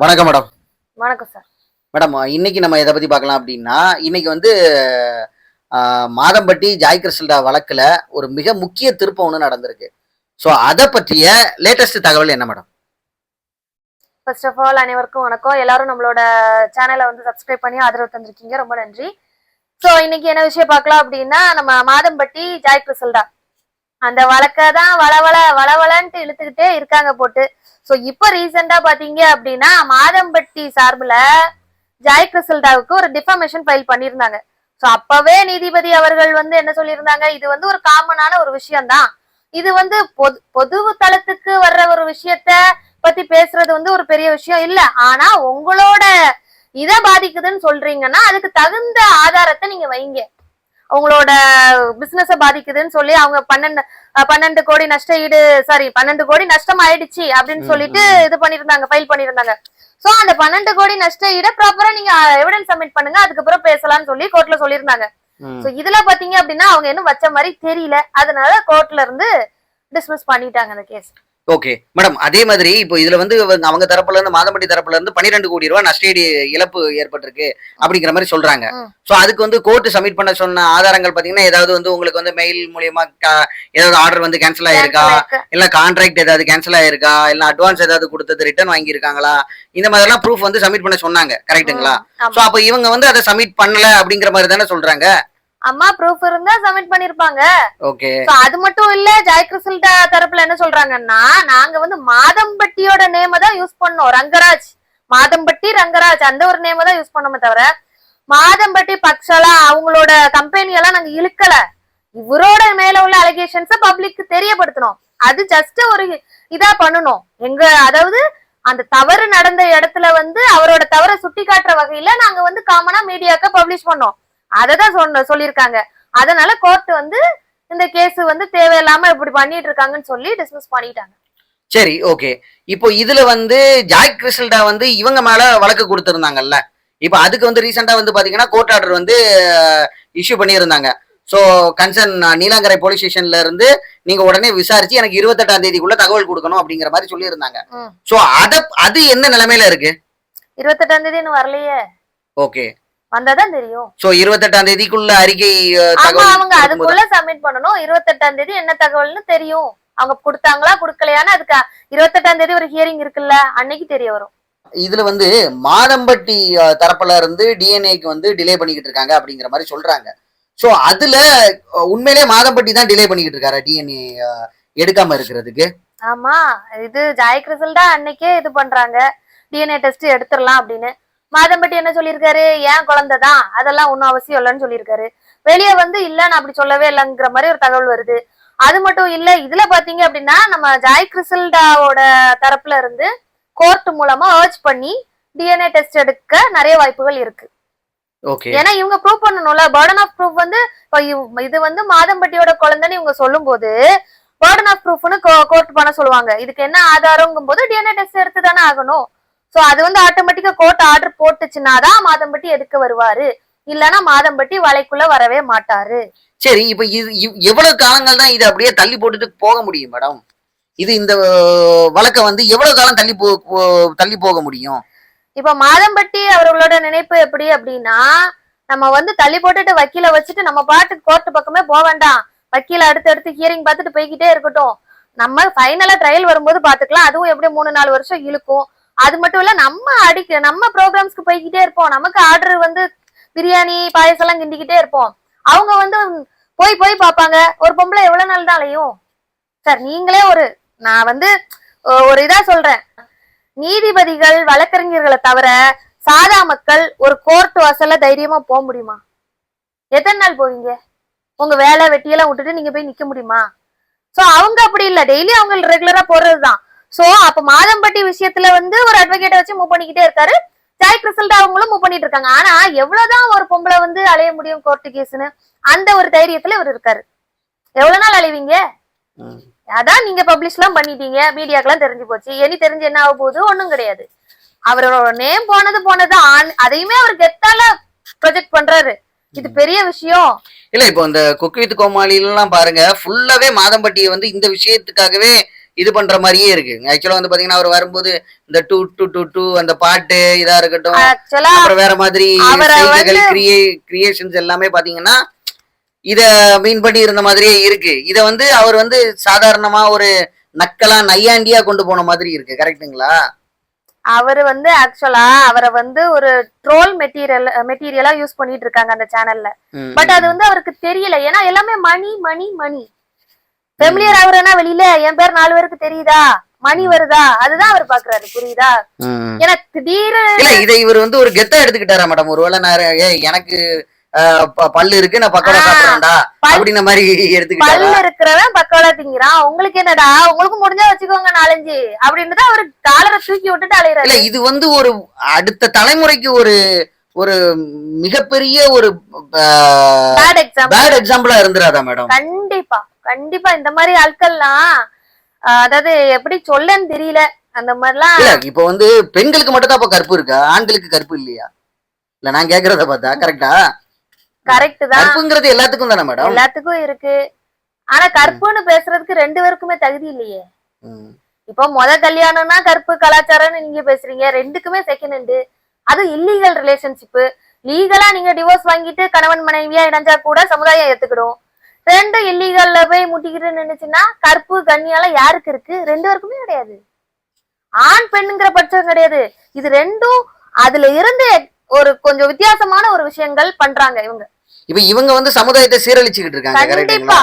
வணக்கம் மேடம். வணக்கம் sir. Madam இன்னைக்கு நம்ம எதை பத்தி பார்க்கலாம் அப்படின்னா இன்னைக்கு வந்து மாதம்பட்டி ஜாய் கிருஷ்ணா வழக்குல ஒரு மிக முக்கிய திருப்பம் ஒன்று நடந்திருக்கு. ஸோ அதை பற்றிய லேட்டஸ்ட் தகவல் என்ன மேடம்? ஃபர்ஸ்ட் ஆஃப் ஆல் அனைவருக்கும் வணக்கம். எல்லாரும் நம்மளோட சேனலை வந்து சப்ஸ்கிரைப் பண்ணி ஆதரவு தந்திருக்கீங்க. ரொம்ப நன்றி. ஸோ இன்னைக்கு என்ன விஷயம் பார்க்கலாம் அப்படின்னா நம்ம மாதம்பட்டி ஜாய் கிறிசல்டா அந்த வழக்கதான் வளவள வளவளன்ட்டு இழுத்துக்கிட்டே இருக்காங்க போட்டு. ஸோ இப்போ ரீசெண்டா பாத்தீங்க அப்படின்னா மாதம்பட்டி சார்புல ஜாய் கிறிசல்டாவுக்கு ஒரு டிஃபமேஷன் ஃபைல் பண்ணியிருந்தாங்க. ஸோ அப்பவே நீதிபதி அவர்கள் வந்து என்ன சொல்லியிருந்தாங்க? இது வந்து ஒரு காமனான ஒரு விஷயம்தான். இது வந்து பொது பொது தளத்துக்கு வர்ற ஒரு விஷயத்த பத்தி பேசுறது வந்து ஒரு பெரிய விஷயம் இல்ல. ஆனா உங்களோட இதை பாதிக்குதுன்னு சொல்றீங்கன்னா அதுக்கு தகுந்த ஆதாரத்தை நீங்க வைங்க. உங்களோட பிசினஸ பாதிக்குதுன்னு சொல்லி அவங்க பன்னெண்டு பன்னெண்டு கோடி நஷ்ட ஈடு சாரி பன்னெண்டு கோடி நஷ்டம் ஆயிடுச்சு அப்படின்னு சொல்லிட்டு. இது பண்ணிருந்தாங்க ஃபைல் பண்ணிருந்தாங்க சோ அந்த பன்னெண்டு கோடி நஷ்ட ஈட ப்ராப்பரா நீங்க எவிடன்ஸ் சப்மிட் பண்ணுங்க அதுக்கப்புறம் பேசலாம்னு சொல்லி கோர்ட்ல சொல்லியிருந்தாங்க. சோ இதுல பாத்தீங்க அப்படின்னா அவங்க இன்னும் வச்ச மாதிரி தெரியல அதனால கோர்ட்ல இருந்து டிஸ்மிஸ் பண்ணிட்டாங்க அந்த கேஸ் ஓகே மேடம் அதே மாதிரி இப்போ இதுல வந்து அவங்க- தரப்புல இருந்து மாதம்பட்டி தரப்புல இருந்து பன்னிரெண்டு கோடி ரூபாய் நஷ்டஈடு இழப்பு ஏற்பட்டிருக்கு அப்படிங்கிற மாதிரி சொல்றாங்க. ஸோ அதுக்கு வந்து கோர்ட் சப்மிட் பண்ண சொன்ன ஆதாரங்கள் பாத்தீங்கன்னா ஏதாவது வந்து உங்களுக்கு வந்து மெயில் மூலியமா ஏதாவது ஆர்டர் வந்து கேன்சல் ஆயிருக்கா? இல்ல கான்ட்ராக்ட் ஏதாவது கேன்சல் ஆயிருக்கா? இல்ல அட்வான்ஸ் ஏதாவது கொடுத்தது ரிட்டர்ன் வாங்கியிருக்காங்களா? இந்த மாதிரிலாம் ப்ரூஃப் வந்து சப்மிட் பண்ண சொன்னாங்க. கரெக்ட்டுங்களா சோ அப்ப இவங்க வந்து அதை சப்மிட் பண்ணல அப்படிங்கிற மாதிரி தானே சொல்றாங்க? அம்மா ப்ரூஃப் இருந்தா சப்மிட் பண்ணிருப்பாங்க. ஓகே அது மட்டும் இல்ல ஜாய் கிறிசல்டா தரப்புல என்ன சொல்றாங்கன்னா நாங்க வந்து மாதம்பட்டியோட நேம தான் யூஸ் பண்ணோம் ரங்கராஜ். மாதம்பட்டி ரங்கராஜ் அந்த ஒரு நேம தான் யூஸ் பண்ணோமே தவிர மாதம்பட்டி பக்ஷலா அவங்களோட கம்பெனி எல்லாம் நாங்க இழுக்கல. இவரோட மேல உள்ள அலிகேஷன்ஸ பப்ளிக்கு தெரியப்படுத்தணும். அது ஜஸ்ட் ஒரு இதா பண்ணணும். எங்க அதாவது அந்த தவறு நடந்த இடத்துல வந்து அவரோட தவறை சுட்டி காட்டுற வகையில நாங்க வந்து காமனா மீடியாக்க பப்ளிஷ் பண்ணோம். அதை தான் சொன்ன சொல்லியிருக்காங்க. அதனால கோர்ட் வந்து இந்த கேஸ் வந்து தேவையில்லாம இப்படி பண்ணிட்டு இருக்காங்கன்னு சொல்லி டிஸ்மிஸ் பண்ணிட்டாங்க. சரி ஓகே இப்போ இதுல வந்து ஜாக் கிறிஸ்டல்டா வந்து இவங்க மேல வழக்கு கொடுத்திருந்தாங்கல்ல. இப்போ அதுக்கு வந்து ரீசெண்டா வந்து பாத்தீங்கன்னா கோர்ட் ஆர்டர் வந்து இஷ்யூ பண்ணியிருந்தாங்க. ஸோ கன்சர்ன் நீலாங்கரை போலீஸ் ஸ்டேஷன்ல இருந்து நீங்க உடனே விசாரிச்சு எனக்கு இருபத்தெட்டாம் தேதிக்குள்ள தகவல் கொடுக்கணும் அப்படிங்கிற மாதிரி சொல்லியிருந்தாங்க. ஸோ அத அது என்ன நிலைமையில இருக்கு? இருபத்தெட்டாம் தேதி வரலையே. ஓகே வந்தாதான் தெரியும். ஸோ இருபத்தெட்டாம் தேதிக்குள்ள அறிக்கை அவங்க அதுக்குள்ள சப்மிட் பண்ணணும். இருபத்தெட்டாம் தேதி என்ன தகவல்னு தெரியும். அவங்க கொடுத்தாங்களா கொடுக்கலையான்னு அதுக்கு இருபத்தெட்டாம் தேதி ஒரு ஹியரிங் இருக்குல்ல அன்னைக்கு தெரிய வரும். இதுல வந்து மாதம்பட்டி தரப்புல இருந்து டிஎன்ஏக்கு வந்து டிலே பண்ணிக்கிட்டு இருக்காங்க அப்படிங்கிற மாதிரி சொல்றாங்க. சோ அதுல உண்மையிலே மாதம்பட்டி தான் டிலே பண்ணிக்கிட்டு இருக்காரா டிஎன்ஏ எடுக்காம இருக்கிறதுக்கு? ஆமா இது ஜாய் கிறிசல்டா அன்னைக்கே இது பண்றாங்க. டிஎன்ஏ டெஸ்ட் எடுத்துடலாம் அப்படின்னு. மாதம்பட்டி என்ன சொல்லியிருக்காரு? ஏன் குழந்தைதான் அதெல்லாம் ஒன்றும் அவசியம் இல்லைன்னு சொல்லியிருக்காரு. வெளியே வந்து இல்ல நான் அப்படி சொல்லவே இல்லைங்கிற மாதிரி ஒரு தகவல் வருது. அது மட்டும் இல்ல இதுல பாத்தீங்க அப்படின்னா நம்ம ஜாய் கிறிசல்டாவோட தரப்புல இருந்து கோர்ட் மூலமா ஏர்ச் பண்ணி டிஎன்ஏ டெஸ்ட் எடுக்க நிறைய வாய்ப்புகள் இருக்கு. ஏன்னா இவங்க ப்ரூவ் பண்ணணும்ல. பேர்டன் ஆஃப் ப்ரூஃப் வந்து இது வந்து மாதம்பட்டியோட குழந்தைன்னு இவங்க சொல்லும் போது பேர்டன் ஆஃப் ப்ரூஃப்னு கோர்ட் பண்ண சொல்லுவாங்க. இதுக்கு என்ன ஆதாரங்கும் போது டிஎன்ஏ டெஸ்ட் எடுத்து தானே ஆகணும். சோ அது வந்து ஆட்டோமேட்டிக்கா கோர்ட் ஆர்டர் போட்டுச்சுன்னா தான் மாதம்பட்டி எடுக்க வருவாரு? இல்லனா மாதம்பட்டி வலைக்குள்ள வரவே மாட்டாரு. சரி இப்ப இது எவ்வளவு காலங்கள் தான் இதை அப்படியே தள்ளி போட்டுட்டு போக முடியும் மேடம்? இது இந்த வழக்கை வந்து எவ்வளவு காலம் தள்ளி போ தள்ளி போக முடியும்? இப்ப மாதம்பட்டி அவர்களோட நினைப்பு எப்படி அப்படின்னா நம்ம வந்து தள்ளி போட்டுட்டு வக்கீல வச்சுட்டு நம்ம பாட்டுக்கு கோர்ட் பக்கமே போக வேண்டாம். வக்கீல அடுத்து அடுத்து ஹியரிங் பார்த்துட்டு போய்கிட்டே இருக்கட்டும். நம்ம ஃபைனலா ட்ரையல் வரும்போது பாத்துக்கலாம் அதுவும் எப்படி மூணு நாலு வருஷம் இழுக்கும். அது மட்டும் இல்ல நம்ம அடிக்க நம்ம ப்ரோக்ராம்ஸ்க்கு போய்கிட்டே இருப்போம். நமக்கு ஆர்டர் வந்து பிரியாணி பாயசம் எல்லாம் கிண்டிக்கிட்டே இருப்போம். அவங்க வந்து போய் போய் பார்ப்பாங்க. ஒரு பொம்பளை எவ்வளவு நாள் தான் அலையும்? சார் நீங்களே ஒரு நான் வந்து ஒரு இதா சொல்றேன். நீதிபதிகள் வழக்கறிஞர்களை தவிர சாதா மக்கள் ஒரு கோர்ட் வாசல்ல தைரியமா போக முடியுமா? எத்தனை நாள் போவீங்க? உங்க வேலை வெட்டியெல்லாம் விட்டுட்டு நீங்க போய் நிக்க முடியுமா? சோ அவங்க அப்படி இல்ல. டெய்லி அவங்க ரெகுலரா போறதுதான் சோ அப்ப மாதம்பட்டி விஷயத்துல வந்து ஒரு அட்வொகேட்டை வச்சு மூவ் பண்ணிக்கிட்டே இருக்காரு. ஜாய் ரிசல்ட் அவங்களும் மூவ் பண்ணிட்டு இருக்காங்க. ஆனா எவ்வளவுதான் ஒரு பொம்பளை வந்து அலைய முடியும் கோர்ட்டு கேஸ்னு அந்த ஒரு தைரியத்துல இவர் இருக்காரு. எவ்வளவு நாள் அலைவீங்க. அதான் நீங்க பப்ளிஷ் எல்லாம் பண்ணிட்டீங்க. மீடியாக்கெல்லாம் தெரிஞ்சு போச்சு. இனி தெரிஞ்சு என்ன ஆக போகுது? ஒண்ணும் கிடையாது. அவரோட நேம் போனது போனது ஆன்- அதையுமே அவர் கெத்தால ப்ரொஜெக்ட் பண்றாரு. இது பெரிய விஷயம். இல்ல இப்போ இந்த குக் வித் கோமாளிலாம் பாருங்க ஃபுல்லாவே மாதம்பட்டியை வந்து இந்த விஷயத்துக்காகவே இது பண்ற மாதிரியே இருக்கு. ஆக்சுவலா வந்து பாத்தீங்கன்னா அவர் வரும்போது இந்த டூ டூ டூ டூ அந்த பாட்டு இதா இருக்கட்டும். அப்புறம் வேற மாதிரி கிரியேஷன்ஸ் எல்லாமே பாத்தீங்கன்னா இத மீன் பண்ணி இருந்த மாதிரியே இருக்கு. இத வந்து அவர் வந்து சாதாரணமா ஒரு நக்கலா நையாண்டியா கொண்டு போன மாதிரி இருக்கு. கரெக்ட்டுங்களா அவர் வந்து ஆக்சுவலா அவரை வந்து ஒரு ட்ரோல் மெட்டீரியல் மெட்டீரியலா யூஸ் பண்ணிட்டு இருக்காங்க அந்த சேனல்ல பட் அது வந்து அவருக்கு தெரியல. ஏன்னா எல்லாமே மணி மணி மணி. ஃபெமிலியர் ஆகுறேன்னா வெளியில என் பேர் நாலு பேருக்கு தெரியுதா? மணி வருதா? அதுதான் அவர் பாக்குறாரு. புரியுதா. எனக்கு திடீர்னு இல்ல இதை இவர் வந்து ஒரு கெத்தா எடுத்துக்கிட்டாரா மேடம் ஒருவேளை நான் எனக்கு பல்லு இருக்கு நான் பக்கோடா சாப்பிடுறேன்டா அப்படின்ன மாதிரி எடுத்துக்கிட்டாரா? பல்லு இருக்கிறவன் பக்கோடா திங்கிறான். உங்களுக்கு என்னடா? உங்களுக்கு முடிஞ்சா வச்சுக்கோங்க நாலஞ்சு. அப்படின்னு தான் அவரு காலரை தூக்கி விட்டுட்டு இல்ல அலையிறாரு இது வந்து ஒரு அடுத்த தலைமுறைக்கு ஒரு ஒரு மிகப்பெரிய ஒரு பேட் எக்ஸாம்பிள் பேட் எக்ஸாம்பிளா இருந்துராதா மேடம் கண்டிப்பா இந்த மாதிரி ஆட்கள்லாம் அதாவது எப்படி சொல்லன்னு தெரியல. அந்த மாதிரிலாம் இல்ல இப்ப வந்து பெண்களுக்கு மட்டும் தான் இப்ப கற்பு இருக்கா? ஆண்களுக்கு கற்பு இல்லையா? இல்ல நான் கேக்குறத பார்த்தா கரெக்டா கரெக்ட் தான் கற்புங்கிறது எல்லாத்துக்கும் தானே மேடம்? எல்லாத்துக்கும் இருக்கு. ஆனா கற்புன்னு பேசுறதுக்கு ரெண்டு பேருக்குமே தகுதி இல்லையே. இப்போ முத கல்யாணம்னா கற்பு கலாச்சாரம்னு நீங்க பேசுறீங்க. ரெண்டுக்குமே செகண்ட் ஹேண்டு அது இல்லீகல் ரிலேஷன்ஷிப் லீகலா நீங்க டிவோர்ஸ் வாங்கிட்டு கணவன் மனைவியா இணைஞ்சா கூட சமுதாயம் ஏத்துக்கிடும். ரெண்டு இல்லீகல்ல போய் முட்டிக்கிட்டு நின்னுச்சுன்னா கற்பு கண்ணியால யாருக்கு இருக்கு? ரெண்டு பேருக்குமே கிடையாது. ஆண் பெண்ணுங்கிற பட்சம் கிடையாது. இது ரெண்டும் அதுல இருந்து ஒரு கொஞ்சம் வித்தியாசமான ஒரு விஷயங்கள் பண்றாங்க இவங்க. இப்ப இவங்க வந்து சமுதாயத்தை சீரழிச்சுக்கிட்டு இருக்காங்க கண்டிப்பா.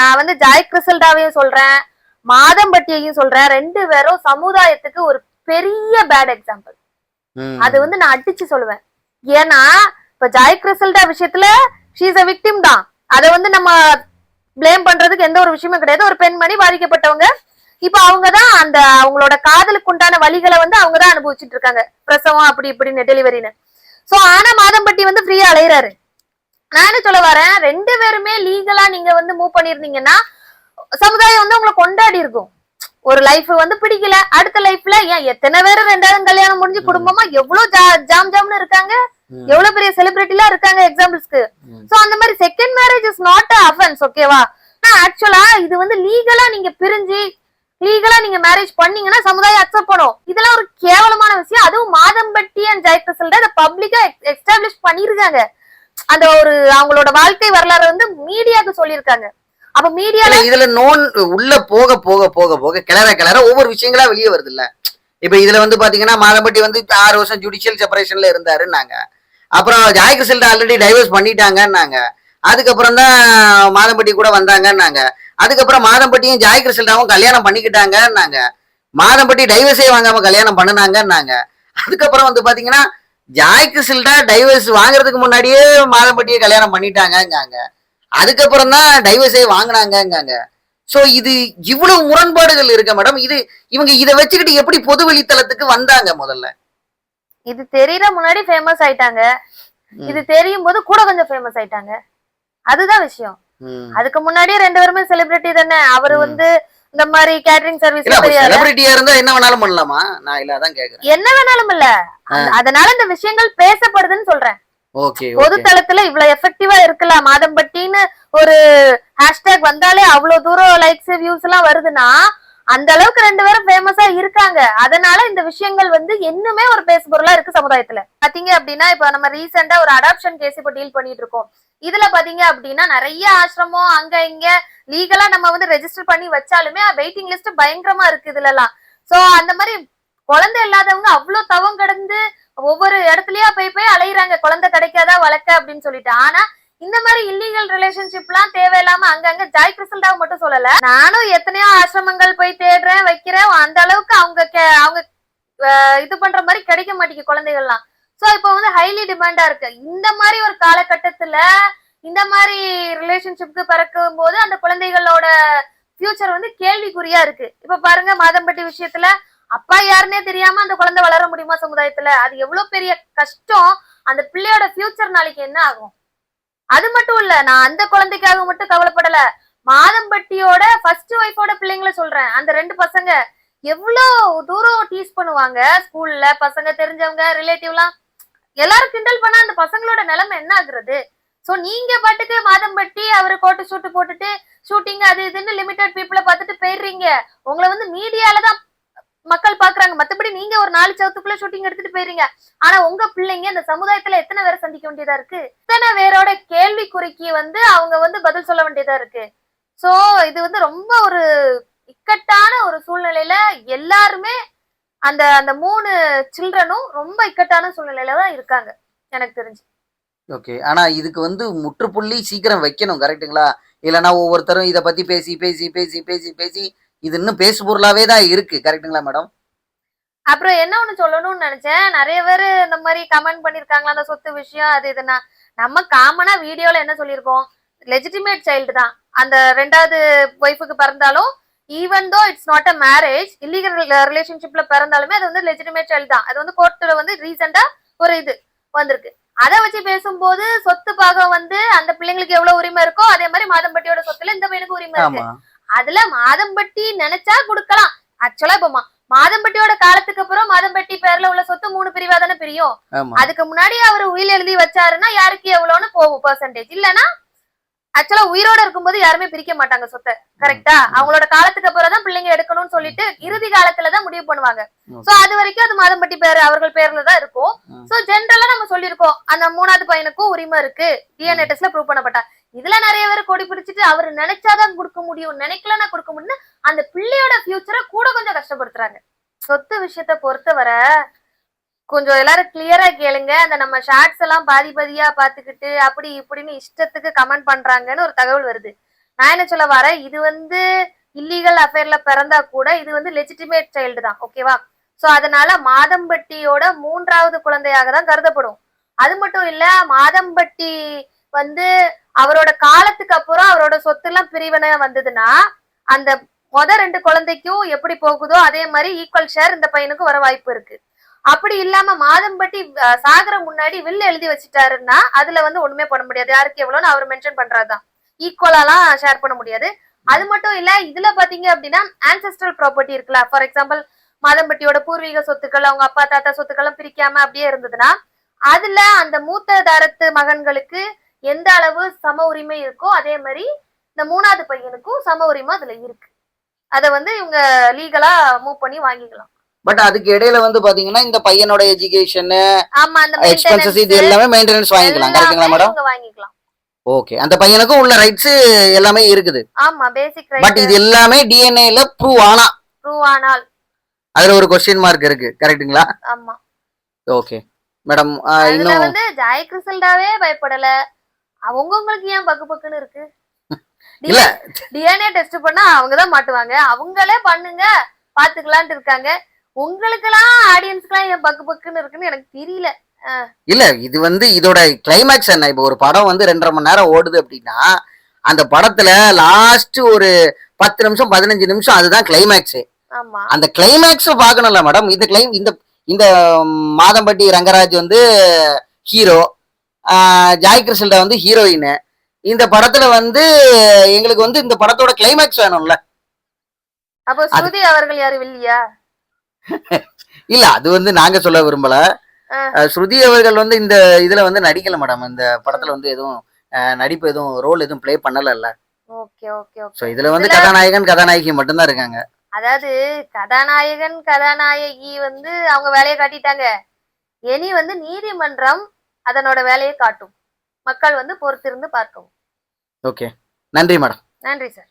நான் வந்து ஜாய் கிறிசல்டாவையும் சொல்றேன் மாதம்பட்டியையும் சொல்றேன். ரெண்டு பேரும் சமுதாயத்துக்கு ஒரு பெரிய பேட் எக்ஸாம்பிள் அது வந்து நான் அடிச்சு சொல்லுவேன். ஏன்னா இப்ப ஜாய் கிறிசல்டா விஷயத்துல ஷீஸ் அ விக்டிம் தான். அதை வந்து நம்ம ப்ளேம் பண்றதுக்கு எந்த ஒரு விஷயமும் கிடையாது. ஒரு பெண்மணி பாதிக்கப்பட்டவங்க இப்ப அவங்க தான் அந்த அவங்களோட காதலுக்கு உண்டான வழிகளை வந்து அவங்க தான் அனுபவிச்சுட்டு இருக்காங்க. பிரசவம் அப்படி இப்படின்னு டெலிவரின்னு சோ ஆனா மாதம்பட்டி வந்து ஃப்ரீயா அலையிறாரு. நான் என்ன சொல்ல வரேன்? ரெண்டு பேருமே லீகலா நீங்க வந்து மூவ் பண்ணிருந்தீங்கன்னா சமுதாயம் வந்து உங்களை கொண்டாடி இருக்கும். ஒரு லைஃப் வந்து பிடிக்கல. அடுத்த லைஃப்ல ஏன் எத்தனை பேர் ரெண்டாவது கல்யாணம் முடிஞ்சு குடும்பமா எவ்வளவு ஜாம் ஜாம்னு இருக்காங்க. எவ்வளவு பெரிய செலிபிரிட்டிலாம் இருக்காங்க எக்ஸாம்பிள்ஸ்க்கு. சோ அந்த மாதிரி second marriage is not a offence ஓகேவா ஆக்சுவலா இது வந்து லீகலா நீங்க பிரிஞ்சு லீகலா நீங்க மேரேஜ் பண்ணீங்கன்னா சமுதாயம் அக்செப்ட் பண்ணும். இதெல்லாம் ஒரு கேவலமான விஷயம். அதுவும் மாதம்பட்டி அண்ட் ஜெயகிருஷ்ணன் அதை பப்ளிக்கா எஸ்டாப்ளிஷ் பண்ணிருக்காங்க அந்த ஒரு அவங்களோட வாழ்க்கை வரலாறு வந்து மீடியாக்கு சொல்லியிருக்காங்க. அப்ப மீடியால இதுல நோன் உள்ள போக போக போக போக கிளற கிளற ஒவ்வொரு விஷயங்களா வெளியே வருது இல்ல? இப்ப இதுல வந்து பாத்தீங்கன்னா மாதம்பட்டி வந்து ஆறு வருஷம் ஜுடிஷியல் செப்பரேஷன்ல இருந்தாருன்னாங்க. அப்புறம் ஜாய் கிருஷ்ணன் ஆல்ரெடி டைவர்ஸ் பண்ணிட்டாங்கன்னாங்க. அதுக்கப்புறம் தான் மாதம்பட்டி கூட வந்தாங்கன்னாங்க. அதுக்கப்புறம் மாதம்பட்டியும் ஜாய் சில்டாவும் கல்யாணம் பண்ணிக்கிட்டாங்கன்னாங்க. மாதம்பட்டி டைவர்ஸே வாங்காம கல்யாணம் பண்ணினாங்கன்னாங்க. அதுக்கப்புறம் வந்து பாத்தீங்கன்னா ஜாய் சில்டா டைவர்ஸ் வாங்குறதுக்கு முன்னாடியே மாதம்பட்டியை கல்யாணம் பண்ணிட்டாங்கங்காங்க அதுக்கப்புறம் தான் டைவர்ஸே வாங்கினாங்கங்காங்க ஸோ இது இவ்வளவு முரண்பாடுகள் இருக்க மேடம் இது இவங்க இதை வச்சுக்கிட்டு எப்படி பொது வெளித்தளத்துக்கு வந்தாங்க முதல்ல? இது தெரியற முன்னாடி ஃபேமஸ் ஆயிட்டாங்க. இது தெரியும் போது கூட கொஞ்சம் ஃபேமஸ் ஆயிட்டாங்க. அதுதான் விஷயம். அதுக்கு முன்னாடியே ரெண்டு பேருமே செலிபிரிட்டி தானே. அவரு. வந்து இந்த மாதிரி கேட்டரிங் சர்வீஸ் செலிபிரிட்டியா இருந்தா என்ன வேணாலும் பண்ணலாமா? நான் இல்ல அதான் கேக்குறேன். என்ன வேணாலும் இல்ல. அதனால இந்த விஷயங்கள் பேசப்படுதுன்னு சொல்றேன். பொது தளத்துல இவ்வளவு எஃபெக்டிவா இருக்கலாம். மாதம்பட்டின்னு ஒரு ஹேஷ்டேக் வந்தாலே அவ்வளவு தூரம் லைக்ஸ் வியூஸ் எல்லாம் வருதுன்னா அந்த அளவுக்கு ரெண்டு பேரும் ஃபேமஸா இருக்காங்க. அதனால இந்த விஷயங்கள் வந்து இன்னுமே ஒரு பேசுபொருளா இருக்கு சமுதாயத்துல. பாத்தீங்க அப்படின்னா இப்ப நம்ம ரீசெண்டா ஒரு அடாப்ஷன் கேஸ் இப்ப டீல் பண்ணிட்டு இருக்கோம். இதுல பாத்தீங்க அப்படின்னா நிறைய ஆசிரமம் அங்க இங்க லீகலா நம்ம வந்து ரெஜிஸ்டர் பண்ணி வச்சாலுமே வெயிட்டிங் லிஸ்ட் பயங்கரமா இருக்கு இதுல எல்லாம் சோ அந்த மாதிரி குழந்தை இல்லாதவங்க அவ்வளவு தவம் கடந்து ஒவ்வொரு இடத்துலயா போய் போய் அலையுறாங்க. குழந்தை கிடைக்காதா வளர்க்க அப்படின்னு சொல்லிட்டு. ஆனா இந்த மாதிரி இல்லீகல் ரிலேஷன்ஷிப்லாம் தேவையில்லாம அங்கங்க ஜாய் கிறிஸ்டல்டாவை மட்டும் சொல்லல. நானும் எத்தனையோ ஆசிரமங்கள் போய் தேடுறேன் வைக்கிறேன். அந்த அளவுக்கு அவங்க கே- அவங்க இது பண்ற மாதிரி கிடைக்க மாட்டேங்குது குழந்தைகள்லாம். சோ இப்போ வந்து ஹைலி டிமாண்டா இருக்கு. இந்த மாதிரி ஒரு காலகட்டத்துல இந்த மாதிரி ரிலேஷன்ஷிப்க்கு பிறக்கும் போது அந்த குழந்தைகளோட ஃபியூச்சர் வந்து கேள்விக்குறியா இருக்கு. இப்ப பாருங்க மாதம்பட்டி விஷயத்துல அப்பா யாருன்னே தெரியாம அந்த குழந்தை வளர முடியுமா சமுதாயத்துல? அது எவ்வளவு பெரிய கஷ்டம். அந்த பிள்ளையோட ஃபியூச்சர் நாளைக்கு என்ன ஆகும்? அது மட்டும் இல்ல நான் அந்த குழந்தைக்காக மட்டும் கவலைப்படல. மாதம்பட்டியோட ஃபர்ஸ்ட் ஒய்ஃபோட பிள்ளைங்கள சொல்றேன். அந்த ரெண்டு பசங்க எவ்வளோ தூரம் டீஸ் பண்ணுவாங்க? ஸ்கூல்ல பசங்க தெரிஞ்சவங்க ரிலேட்டிவ்லாம் எல்லாரும் கிண்டல் பண்ணா அந்த பசங்களோட நிலைமை என்ன ஆகுறது? ஸோ நீங்க பாட்டுக்கு மாதம்பட்டி அவரு கோட்டு சூட்டு போட்டுட்டு ஷூட்டிங் அது இதுன்னு லிமிடெட் பீப்புள பார்த்துட்டு போயிடுறீங்க. உங்களை வந்து மீடியால தான் மக்கள் பாக்குறாங்க. மத்தபடி நீங்க ஒரு நாலு சவத்துக்குள்ள ஷூட்டிங் எடுத்துட்டு போயிருங்க. ஆனா உங்க பிள்ளைங்க இந்த சமுதாயத்துல எத்தனை பேரை சந்திக்க வேண்டியதா இருக்கு? எத்தனை பேரோட கேள்விக்குறிக்கு வந்து அவங்க வந்து பதில் சொல்ல வேண்டியதா இருக்கு. சோ இது வந்து ரொம்ப ஒரு இக்கட்டான ஒரு சூழ்நிலையில எல்லாருமே அந்த அந்த மூணு சில்ட்ரனும் ரொம்ப இக்கட்டான சூழ்நிலையில தான் இருக்காங்க. எனக்கு தெரிஞ்சு. ஓகே ஆனா இதுக்கு வந்து முற்றுப்புள்ளி சீக்கிரம் வைக்கணும். கரெக்ட்டுங்களா இல்லைன்னா ஒவ்வொருத்தரும் இதை பத்தி பேசி பேசி பேசி பேசி பேசி இது இன்னும் பேசு பொருளாவே தான் இருக்கு. கரெக்ட்டுங்களா மேடம்? அப்புறம் என்ன ஒண்ணு சொல்லணும்னு நினைச்சேன். நிறைய பேர் இந்த மாதிரி கமெண்ட் பண்ணிருக்காங்களா அந்த சொத்து விஷயம் அது இதுனா நம்ம காமனா வீடியோல என்ன சொல்லியிருக்கோம்? லெஜிட்டிமேட் சைல்டு தான். அந்த ரெண்டாவது ஒய்ஃபுக்கு பிறந்தாலும் even though it's not a marriage illegal ரிலேஷன்ஷிப்ல பிறந்தாலுமே அது வந்து லெஜிட்டிமேட் சைல்டு தான். அது வந்து கோர்ட்ல வந்து ரீசெண்டா ஒரு இது வந்திருக்கு. அதை வச்சு பேசும்போது சொத்து பாகம் வந்து அந்த பிள்ளைங்களுக்கு எவ்வளவு உரிமை இருக்கோ அதே மாதிரி மாதம்பட்டியோட சொத்துல இந்த பையனுக்கு உரிமை இருக்கு. அதுல மாதம்பட்டி நினைச்சா கொடுக்கலாம். ஆக்சுவலா இப்ப மாதம்பட்டியோட காலத்துக்கு அப்புறம் மாதம்பட்டி பேர்ல உள்ள சொத்து மூணு பிரிவா தானே பிரியும்? அதுக்கு முன்னாடி அவர் உயில் எழுதி வச்சாருன்னா யாருக்கு எவ்வளவுன்னு போகும் பெர்சன்டேஜ் இல்லனா ஆக்சுவலா உயிரோட இருக்கும்போது யாருமே பிரிக்க மாட்டாங்க சொத்தை. கரெக்டா அவங்களோட காலத்துக்கு அப்புறம் தான் பிள்ளைங்க எடுக்கணும்னு சொல்லிட்டு இறுதி காலத்துல தான் முடிவு பண்ணுவாங்க. சோ அது வரைக்கும் அது மாதம்பட்டி பேர் அவர்கள் பேர்ல தான் இருக்கும். சோ ஜென்ரலா நம்ம சொல்லியிருக்கோம். அந்த மூணாவது பையனுக்கும் உரிமை இருக்கு. டிஎன்ஏ டெஸ்ட்ல ப்ரூவ் பண்ணப்பட்டா. இதுல நிறைய பேர் கொடி பிடிச்சிட்டு அவர் நினைச்சாதான் கொடுக்க முடியும் நினைக்கலன்னா கொடுக்க முடியும்னு அந்த பிள்ளையோட ஃபியூச்சரை கூட கொஞ்சம் கஷ்டப்படுத்துறாங்க. சொத்து விஷயத்த பொறுத்தவரை கொஞ்சம் எல்லாரும் கிளியரா கேளுங்க. அந்த நம்ம ஷார்ட்ஸ் எல்லாம் பாதி பாதியா பாத்துக்கிட்டு அப்படி இப்படின்னு இஷ்டத்துக்கு கமெண்ட் பண்றாங்கன்னு ஒரு தகவல் வருது. நான் என்ன சொல்ல வரேன்? இது வந்து இல்லீகல் அஃபேர்ல பிறந்தா கூட இது வந்து லெஜிட்டிமேட் சைல்டு தான் ஓகேவா சோ அதனால மாதம்பட்டியோட மூன்றாவது குழந்தையாக தான் கருதப்படும். அது மட்டும் இல்ல மாதம்பட்டி வந்து அவரோட காலத்துக்கு அப்புறம் அவரோட சொத்து எல்லாம் பிரிவினை வந்ததுன்னா அந்த மொத ரெண்டு குழந்தைக்கும் எப்படி போகுதோ அதே மாதிரி ஈக்குவல் ஷேர் இந்த பையனுக்கும் வர வாய்ப்பு இருக்கு. அப்படி இல்லாம மாதம்பட்டி சாகர முன்னாடி வில்லு எழுதி வச்சுட்டாருன்னா அதுல வந்து ஒண்ணுமே பண்ண முடியாது. யாருக்கு எவ்வளவுன்னு அவர் மென்ஷன் பண்றதுதான். ஈக்குவலாலாம் ஷேர் பண்ண முடியாது. அது மட்டும் இல்ல இதுல பாத்தீங்க அப்படின்னா ஆன்செஸ்ட்ரல் ப்ராப்பர்ட்டி இருக்குல்ல. ஃபார் எக்ஸாம்பிள் மாதம்பட்டியோட பூர்வீக சொத்துக்கள் அவங்க அப்பா தாத்தா சொத்துக்கள்லாம் பிரிக்காம அப்படியே இருந்ததுன்னா அதுல அந்த மூத்த தாரத்து மகன்களுக்கு எந்த அளவு சம உரிமை இருக்கோ அதே மாதிரி இந்த மூணாவது பையனுக்கும் சம உரிமை அதுல இருக்கு. அத வந்து இவங்க லீகலா மூவ் பண்ணி வாங்கிக்கலாம். பட் அதுக்கு இடையில வந்து பாத்தீங்கன்னா இந்த பையனோட எஜுகேஷன் ஆமா அந்த எக்ஸ்பென்சஸ் இது எல்லாமே மெயின்டெனன்ஸ் வாங்கிக்கலாம். கரெக்ட்டுங்களா மேடம் வாங்கிக்கலாம். ஓகே அந்த பையனுக்கும் உள்ள ரைட்ஸ் எல்லாமே இருக்குது. ஆமா பேசிக் பட் ரைட் இது எல்லாமே டிஎன்ஏல ப்ரூவ் ஆனா. ப்ரூவ் ஆனால். அதுல ஒரு கொஸ்டின் மார்க் இருக்கு. கரெக்ட்டுங்களா ஆமா. ஓகே மேடம் இன்னும் வந்து ஜாய் கிறிசல்டாவே பயப்படல. அவங்கவங்களுக்கு ஏன் பக்கு பக்குன்னு இருக்கு? இல்ல. டிஎன்ஏ டெஸ்ட் பண்ணா அவங்கதான் மாட்டுவாங்க. அவங்களே பண்ணுங்க. பாத்துக்கலான்ட்டு இருக்காங்க. உங்களுக்கெல்லாம் ஆடியன்ஸ்க்குலாம் ஏன் பக்கு பக்குன்னு இருக்குன்னு எனக்கு தெரியல. இல்ல இது வந்து இதோட கிளைமேக்ஸ் என்ன? இப்போ ஒரு படம் வந்து ரெண்டரை மணி நேரம் ஓடுது அப்படின்னா அந்த படத்துல லாஸ்ட் ஒரு பத்து நிமிஷம் பதினஞ்சு நிமிஷம் அதுதான் கிளைமேக்ஸ் அந்த கிளைமேக்ஸ் பார்க்கணும்ல மேடம் இந்த கிளைம் இந்த இந்த மாதம்பட்டி ரங்கராஜ் வந்து ஹீரோ ஜாய் கிருஷ்ணா வந்து ஹீரோயின் இந்த படத்துல வந்து எங்களுக்கு வந்து இந்த படத்தோட கிளைமேக்ஸ் வேணும்ல. அப்போ ஸ்ருதி அவர்கள் யாரு வில்லியா இல்ல அது வந்து நாங்க சொல்ல விரும்பல. ஸ்ருதி அவர்கள் வந்து இந்த இதுல வந்து நடிக்கல மேடம் இந்த படத்துல வந்து எதுவும் நடிப்பு எதுவும் ரோல் எதுவும் ப்ளே பண்ணல ஓகே ஓகே ஓகே. சோ இதுல வந்து கதாநாயகன் கதாநாயகி மட்டும்தான் இருக்காங்க. அதாவது கதாநாயகன் கதாநாயகி வந்து அவங்க வேலையை காட்டிட்டாங்க. இனி வந்து நீதிமன்றம் அதனோட வேலையை காட்டும். மக்கள் வந்து பொறுத்திருந்து பார்க்கவும். ஓகே. நன்றி மேடம். நன்றி சார்.